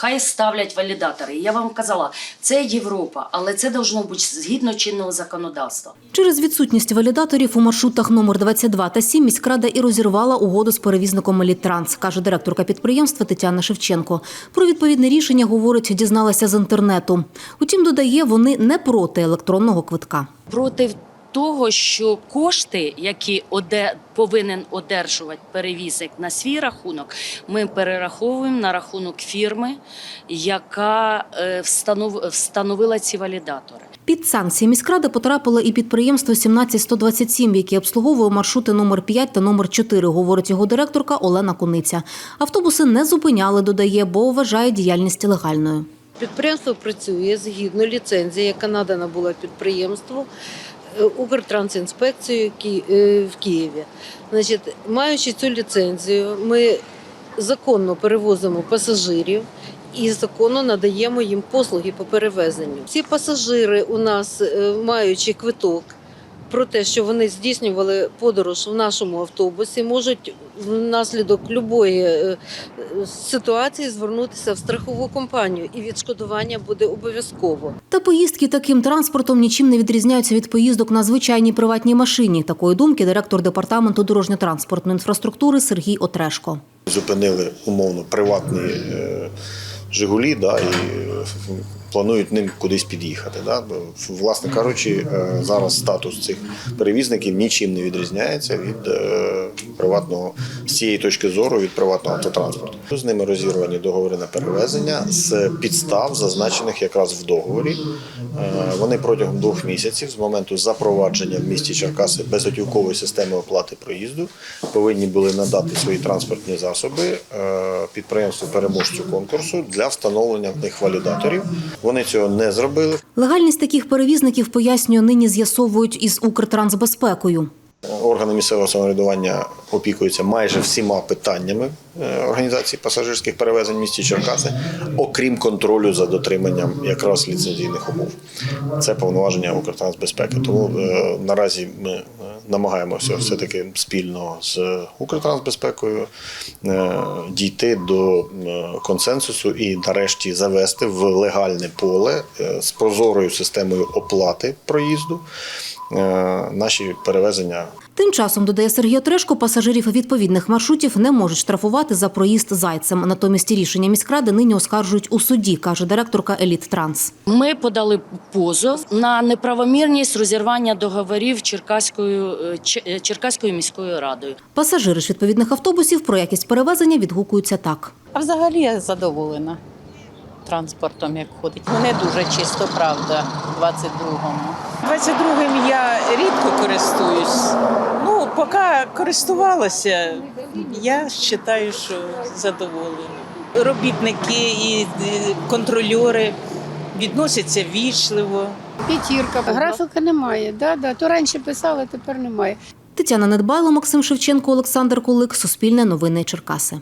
Хай ставлять валідатори. Я вам казала, це Європа, але це должно бути згідно чинного законодавства. Через відсутність валідаторів у маршрутах номер 22 та 7 міськрада і розірвала угоду з перевізником «Мелітранс», каже директорка підприємства Тетяна Шевченко. Про відповідне рішення, говорить, дізналася з інтернету. Утім, додає, вони не проти електронного квитка. Проти того, що кошти, які оде, повинен одержувати перевізник на свій рахунок, ми перераховуємо на рахунок фірми, яка е, встанов, встановила ці валідатори. Під санкції міськради потрапило і підприємство 17127, яке обслуговує маршрути номер 5 та номер 4, говорить його директорка Олена Куниця. Автобуси не зупиняли, додає, бо вважає діяльність легальною. Підприємство працює згідно ліцензії, яка надана була підприємству Укртрансінспекцією Ки- е, в Києві. Значить, маючи цю ліцензію, ми законно перевозимо пасажирів і законно надаємо їм послуги по перевезенню. Всі пасажири у нас, е, маючи квиток. Про те, що вони здійснювали подорож в нашому автобусі, можуть внаслідок любої е, ситуації звернутися в страхову компанію, і відшкодування буде обов'язково. Та поїздки таким транспортом нічим не відрізняються від поїздок на звичайній приватній машині. Такої думки директор департаменту дорожньо-транспортної інфраструктури Сергій Отрешко. зупинили умовно приватні е, Жигулі, да, і е, планують ним кудись під'їхати. Да. Власне кажучи, е, зараз статус цих перевізників нічим не відрізняється від е, приватного з цієї точки зору від приватного автотранспорту. З ними розірвані договори на перевезення з підстав, зазначених якраз в договорі. Е, Вони протягом двох місяців з моменту запровадження в місті Черкаси безготівкової системи оплати проїзду повинні були надати свої транспортні засоби е, підприємству переможцю конкурсу для встановлення в них валідаторів. Вони цього не зробили. Органість таких перевізників пояснює, нині з'ясовують із Укртрансбезпекою. Органи місцевого самоврядування опікуються майже всіма питаннями е, організації пасажирських перевезень в місті Черкаси, окрім контролю за дотриманням якраз ліцензійних умов. Це повноваження Укртрансбезпеки. Тому е, наразі ми е, намагаємося все-таки спільно з Укртрансбезпекою дійти до консенсусу і нарешті завести в легальне поле з прозорою системою оплати проїзду наші перевезення Тим часом, додає Сергій Отрешко, пасажирів відповідних маршрутів не можуть штрафувати за проїзд зайцем. Натомість рішення міськради нині оскаржують у суді, каже директорка Еліт Транс. Ми подали позов на неправомірність розірвання договорів Черкаською, е, Черкаською міською радою. Пасажири ж відповідних автобусів про якість перевезення відгукуються так. А взагалі я задоволена транспортом, як ходить. Не дуже чисто, правда, 22-му. 22-м я рідко користуюсь. Ну, поки користувалася, я вважаю, що задоволена. Робітники і контрольори відносяться вічливо. П'ятірка. Графіка немає. Да, да. То раніше писали, тепер немає. Тетяна Недбайло, Максим Шевченко, Олександр Кулик. Суспільне новини Черкаси.